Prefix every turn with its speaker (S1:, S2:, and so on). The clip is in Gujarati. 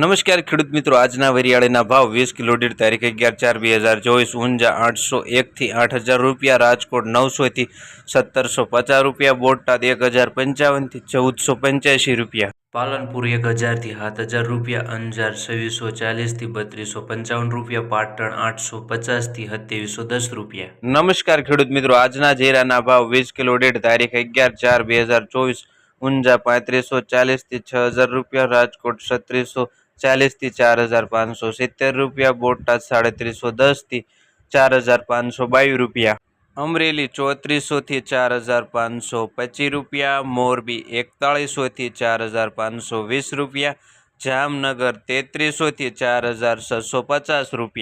S1: નમસ્કાર, ખેડૂત મિત્રો. આજના વરિયાળીના ભાવ વીસ કિલો દીઠ તારીખ અગિયાર ચાર બે હજાર ચોવીસ, ઊંઝા આઠસો એકથી આઠ હજાર રૂપિયા, રાજકોટ નવસોથી સત્તરસો પચાસ રૂપિયા, બોટાદ એક હજાર પંચાવનથી ચૌદસો પંચ્યાસી રૂપિયા. પાલનપુર એક હજારથી સાત હજાર રૂપિયા, અંજાર છવ્વીસો ચાલીસથી બત્રીસો પંચાવન રૂપિયા, પાટણ આઠસો પચાસથી સત્યાવીસો દસ રૂપિયા. નમસ્કાર, ખેડૂત મિત્રો. આજના જીરાના ભાવ વીસ કિલો દીઠ તારીખ અગિયાર ચાર બે હજાર ચોવીસ, ઊંઝા પાંત્રીસો ચાલીસથી છ હજાર રૂપિયા, રાજકોટ છત્રીસો ચાલીસથી ચાર હજાર પાંચસો સિત્તેર રૂપિયા, બોટાદ સાડત્રીસો દસથી ચાર હજાર પાંચસો બાવીસ રૂપિયા. અમરેલી ચોત્રીસોથી ચાર હજાર પાંચસો પચીસ રૂપિયા, મોરબી એકતાળીસોથી ચાર હજાર પાંચસો વીસ રૂપિયા, જામનગર તેત્રીસોથી ચાર હજાર છસો પચાસ રૂપિયા.